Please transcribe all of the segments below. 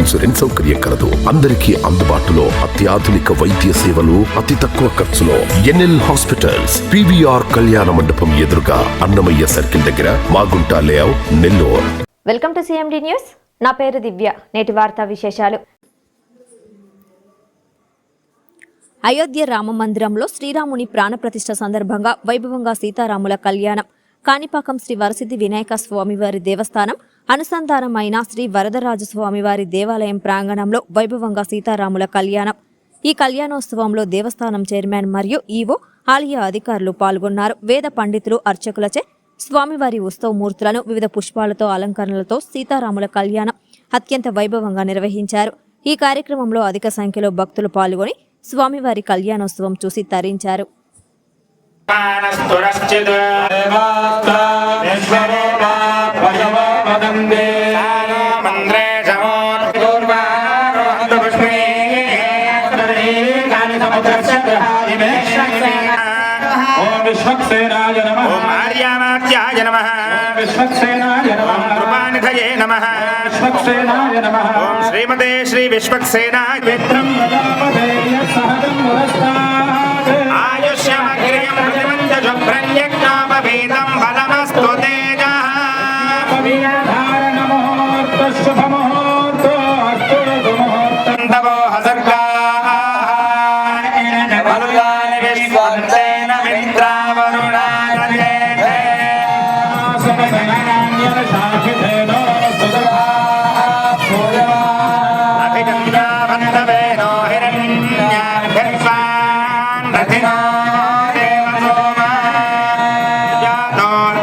Insurance సౌకర్యం కలదు. అందరికీ అందుబాటులో అత్యాధునిక వైద్య సేవలు అతి తక్కువ ఖర్చులో ఎన్ఎల్ హాస్పిటల్స్ పివిఆర్ కళ్యాణ మండపం ఎదురుగా అన్నమయ్య సర్కిల్ దగ్గర Magunta layout Nellore. Welcome to CMD news. నా పేరు దివ్య. నేటి వార్తా విశేషాలు. అయోధ్య రామ మందిరంలో శ్రీరాముని ప్రాణప్రతిష్ఠ సందర్భంగా వైభవంగా సీతారాముల కళ్యాణం. కాణిపాకం శ్రీ వరసిద్ధి వినాయక స్వామివారి దేవస్థానం అనుసంధానమైన శ్రీ వరదరాజు స్వామివారి దేవాలయం ప్రాంగణంలో వైభవంగా సీతారాముల కళ్యాణం. ఈ కళ్యాణోత్సవంలో దేవస్థానం చైర్మన్ మరియు ఈవో ఆలయ అధికారులు పాల్గొన్నారు. వేద పండితులు అర్చకులచే స్వామివారి ఉత్సవమూర్తులను వివిధ పుష్పాలతో అలంకరణలతో సీతారాముల కళ్యాణం అత్యంత వైభవంగా నిర్వహించారు. ఈ కార్యక్రమంలో అధిక సంఖ్యలో భక్తులు పాల్గొని స్వామివారి కళ్యాణోత్సవం చూసి తరించారు. మానస్తురశ్చిత్ మంద్రే ఓం విశ్వక్సేనాయ నమ. ఓం ఆర్యామాత్యాయ నమ. విశ్వక్సేనాయ నమ. ఓం కృపానిధయే నమ. విశ్వక్సేనాయ నమ. ఓం శ్రీమతే శ్రీ విశ్వక్సేనాయ. మిత్రం ప్రజాపదేయ సహజం పురస్తాత్ ఆయుష్యమగ్రియం ప్రతిమంత శుభ్రన్యజ్ఞాపవేదం బలమస్తు తేజ ధారణముహూర్త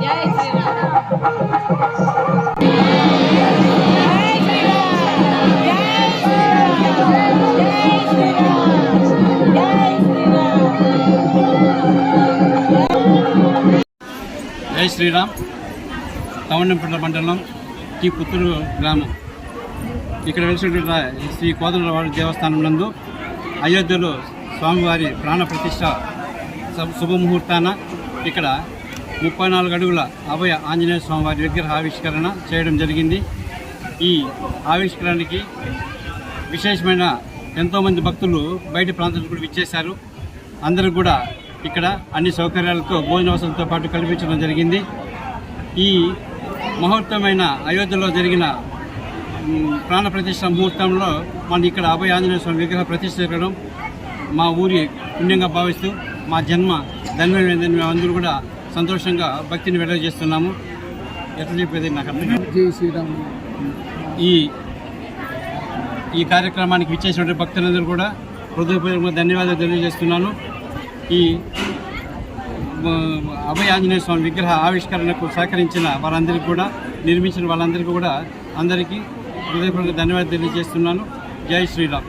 जय श्री राम శ్రీరామ్ తవణంపేట మండలం టీ పుత్తూరు గ్రామం. ఇక్కడ వెలిసినటువంటి శ్రీ కోదండవారి దేవస్థానం నందు అయోధ్యలో స్వామివారి ప్రాణ ప్రతిష్ట శుభ- శుభముహూర్తాన ఇక్కడ ముప్పై నాలుగు అడుగుల అభయ ఆంజనేయ స్వామివారి విగ్రహ ఆవిష్కరణ చేయడం జరిగింది. ఈ ఆవిష్కరణకి విశేషమైన ఎంతోమంది భక్తులు బయట ప్రాంతాలకు కూడా విచ్చేశారు. అందరూ కూడా ఇక్కడ అన్ని సౌకర్యాలతో భోజన వసతులతో పాటు కల్పించడం జరిగింది. ఈ మహోత్తమైన అయోధ్యలో జరిగిన ప్రాణ ప్రతిష్ట ముహూర్తంలో మన ఇక్కడ అభయ ఆంజనేయ స్వామి విగ్రహ ప్రతిష్ట జరగడం మా ఊరి పుణ్యంగా భావిస్తూ మా జన్మ ధన్యమైందని మేము అందరూ కూడా సంతోషంగా భక్తిని వెల్లడిచేస్తున్నాము ఎట్లా చెప్పేది నాకు అర్థం. ఈ ఈ కార్యక్రమానికి విచ్చేసినటువంటి భక్తులందరూ కూడా హృదయపూర్వకంగా ధన్యవాదాలు తెలియజేస్తున్నాను. ఈ అభయ ఆంజనేయ స్వామి విగ్రహ ఆవిష్కరణకు సహకరించిన వారందరికీ కూడా నిర్మించిన వాళ్ళందరికీ కూడా అందరికీ హృదయపూర్వక ధన్యవాదాలు తెలియజేస్తున్నాను. జై శ్రీరామ్.